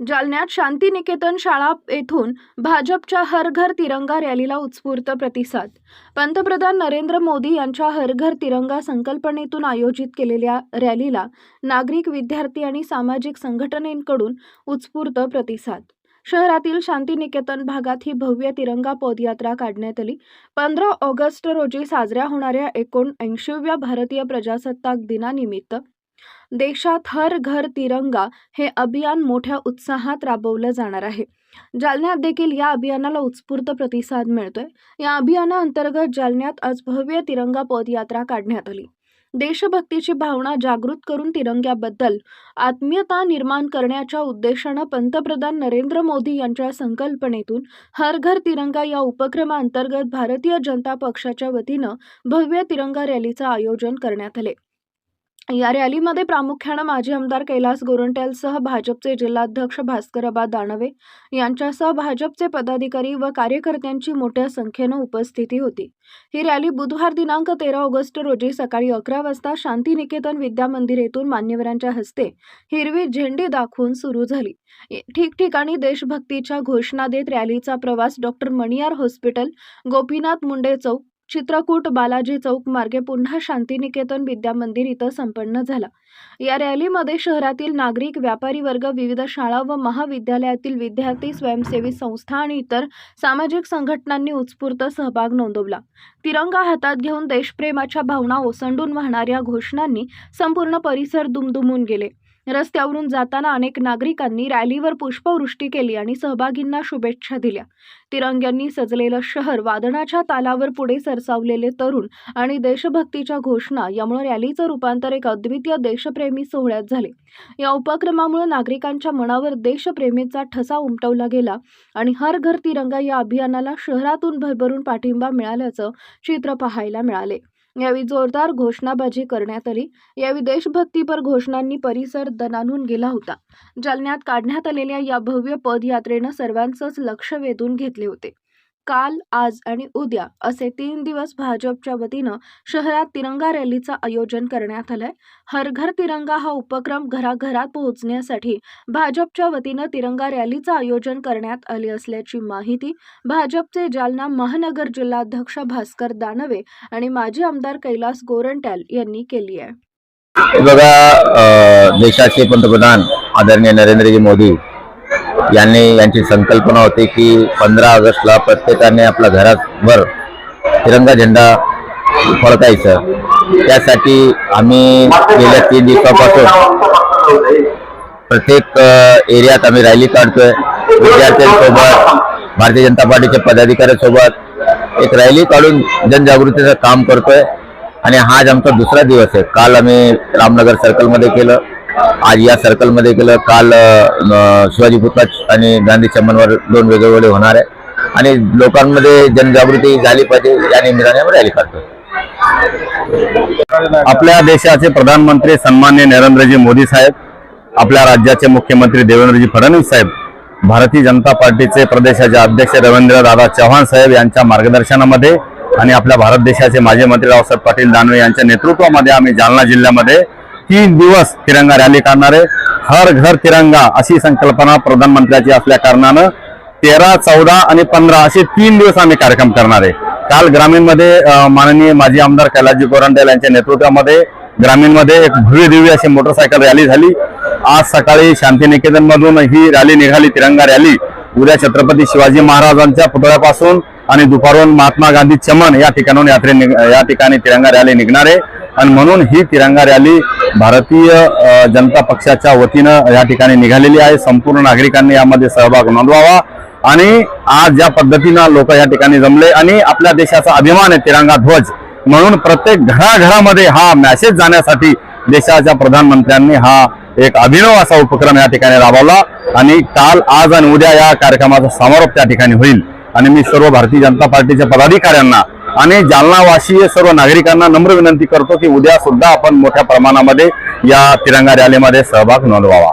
जालन्यात शांतिनिकेतन शाळा येथून भाजपच्या हर घर तिरंगा रॅलीला उत्स्फूर्त प्रतिसाद. पंतप्रधान नरेंद्र मोदी यांच्या हर घर तिरंगा संकल्पनेतून आयोजित केलेल्या रॅलीला नागरिक विद्यार्थी आणि सामाजिक संघटनेकडून उत्स्फूर्त प्रतिसाद. शहरातील शांतिनिकेतन भागात ही भव्य तिरंगा पदयात्रा काढण्यात आली. पंधरा ऑगस्ट रोजी साजऱ्या होणाऱ्या एकोणऐंशीव्या भारतीय प्रजासत्ताक दिनानिमित्त देशात हर घर तिरंगा हे अभियान मोठ्या उत्साहात राबवलं जाणार आहे. जालन्यात देखील या अभियानाला उत्स्फूर्त प्रतिसाद मिळतोय. या अभियानाअंतर्गत जालन्यात आज भव्य तिरंगा पदयात्रा काढण्यात आली. देशभक्तीची भावना जागृत करून तिरंग्याबद्दल आत्मीयता निर्माण करण्याच्या उद्देशानं पंतप्रधान नरेंद्र मोदी यांच्या संकल्पनेतून हर घर तिरंगा या उपक्रमाअंतर्गत भारतीय जनता पक्षाच्या वतीनं भव्य तिरंगा रॅलीचं आयोजन करण्यात आले. या रॅलीमध्ये प्रामुख्यानं माजी आमदार कैलास गोरंट्यालसह भाजपचे जिल्हाध्यक्ष भास्करबा दानवे यांच्यासह भाजपचे पदाधिकारी व कार्यकर्त्यांची मोठ्या संख्येनं उपस्थिती होती. ही रॅली बुधवार दिनांक तेरा ऑगस्ट रोजी सकाळी अकरा वाजता शांतिनिकेतन विद्या मंदिर येथून मान्यवरांच्या हस्ते हिरवी झेंडी दाखवून सुरू झाली. ठिकठिकाणी देशभक्तीच्या घोषणा देत रॅलीचा प्रवास डॉक्टर मणियार हॉस्पिटल गोपीनाथ मुंडे चौक चित्रकूट बालाजी चौक मार्गे पुन्हा शांतिनिकेतन विद्या मंदिर इथं संपन्न झाला. या रॅलीमध्ये शहरातील नागरिक व्यापारी वर्ग विविध शाळा व महाविद्यालयातील विद्यार्थी स्वयंसेवी संस्था आणि इतर सामाजिक संघटनांनी उत्स्फूर्त सहभाग नोंदवला. तिरंगा हातात घेऊन देशप्रेमाच्या भावना ओसंडून वाहणाऱ्या घोषणांनी संपूर्ण परिसर दुमदुमून गेले. रस्त्यावरून जाताना अनेक नागरिकांनी रॅलीवर पुष्पवृष्टी केली आणि सहभागींना शुभेच्छा दिल्या. तिरंग्यांनी सजलेलं शहर वादनाच्या तालावर पुढे सरसावलेले तरुण आणि देशभक्तीच्या घोषणा यामुळे रॅलीचं रूपांतर एक अद्वितीय देशप्रेमी सोहळ्यात झाले. या उपक्रमामुळे नागरिकांच्या मनावर देशप्रेमीचा ठसा उमटवला गेला आणि हर घर तिरंगा या अभियानाला शहरातून भरभरून पाठिंबा मिळाल्याचं चित्र पाहायला मिळाले. यावेळी जोरदार घोषणाबाजी करण्यात आली. यावेळी देशभक्तीपर घोषणांनी परिसर दणानून गेला होता. जालन्यात काढण्यात आलेल्या या भव्य पदयात्रेनं सर्वांचंच लक्ष वेधून घेतले होते. काल आज आणि उद्या असे तीन दिवस भाजपच्या वतीनं शहरात तिरंगा रॅलीचं आयोजन करण्यात आलंय. हर घर तिरंगा हा उपक्रम घराघरात पोहोचण्यासाठी भाजपच्या वतीनं तिरंगा रॅलीचं आयोजन करण्यात आले असल्याची माहिती भाजपचे जालना महानगर जिल्हाध्यक्ष भास्कर दानवे आणि माजी आमदार कैलास गोरंट्याल यांनी केली आहे. बघा देशाचे पंतप्रधान आदरणीय नरेंद्रजी मोदी यांनी यांची संकल्पना होती की पंधरा ऑगस्टला प्रत्येकाने आपल्या घरावर तिरंगा झेंडा फडकायचं. त्यासाठी आम्ही गेल्या तीन दिवसापासून प्रत्येक एरियात आम्ही रॅली काढतोय. विद्यार्थ्यांसोबत भारतीय जनता पार्टीच्या पदाधिकाऱ्यांसोबत एक रॅली काढून जनजागृतीचं काम करतोय. आणि हा आज आमचा दुसरा दिवस आहे. काल आम्ही रामनगर सर्कलमध्ये केलं. आज या सर्कलमध्ये गेलं काल शिवाजी पुतळा आणि गांधी चमनवर दोन वेगळे वेगळे होणार आहे. आणि लोकांमध्ये जनजागृती झाली पाहिजे या निमित्ताने आम्ही रॅली काढतो आपल्या देशाचे प्रधानमंत्री सन्मान्य नरेंद्रजी मोदी साहेब आपल्या राज्याचे मुख्यमंत्री देवेंद्रजी फडणवीस साहेब भारतीय जनता पार्टीचे प्रदेशाचे अध्यक्ष रवींद्र दादा चव्हाण साहेब यांच्या मार्गदर्शनामध्ये आणि आपल्या भारत देशाचे माजी मंत्री रावसाहेब पाटील दानवे यांच्या नेतृत्वामध्ये आम्ही जालना जिल्ह्यामध्ये तीन दिवस तिरंगा रॅली काढणार आहे हर घर तिरंगा अशी संकल्पना प्रधानमंत्र्याची असल्या कारणानं तेरा चौदा आणि पंधरा असे तीन दिवस आम्ही कार्यक्रम करणार. आहे काल ग्रामीणमध्ये माननीय माजी आमदार कैलासजी गोरंडेल यांच्या नेतृत्वामध्ये ग्रामीणमध्ये एक भव्य दिव्य अशी मोटरसायकल रॅली झाली. आज सकाळी शांतिनिकेतनमधून ही रॅली निघाली तिरंगा रॅली. उद्या छत्रपती शिवाजी महाराजांच्या पुतळ्यापासून आणि दुपारून महात्मा गांधी चमन या ठिकाणून यात्रे निघ- या ठिकाणी तिरंगा रॅली निघणार. आहे आणि म्हणून ही तिरंगा रॅली भारतीय जनता पक्षाच्या वतीनं या ठिकाणी निघालेली आहे. संपूर्ण नागरिकांनी यामध्ये सहभाग नोंदवावा आणि आज ज्या पद्धतीनं लोक या ठिकाणी जमले आणि आपल्या देशाचा अभिमान आहे तिरंगा ध्वज म्हणून प्रत्येक घराघरामध्ये हा मॅसेज जाण्यासाठी देशाच्या प्रधानमंत्र्यांनी हा एक अभिनव असा उपक्रम या ठिकाणी राबवला आणि काल आज आणि उद्या या कार्यक्रमाचा समारोप त्या ठिकाणी होईल. आणि मी सर्व भारतीय जनता पार्टीच्या पदाधिकाऱ्यांना आणि जालनावासीय सर्व नागरिकांना नम्र विनंती करतो की उद्या सुद्धा आपण मोठ्या प्रमाणामध्ये या तिरंगा रॅलीमध्ये सहभाग नोंदवावा.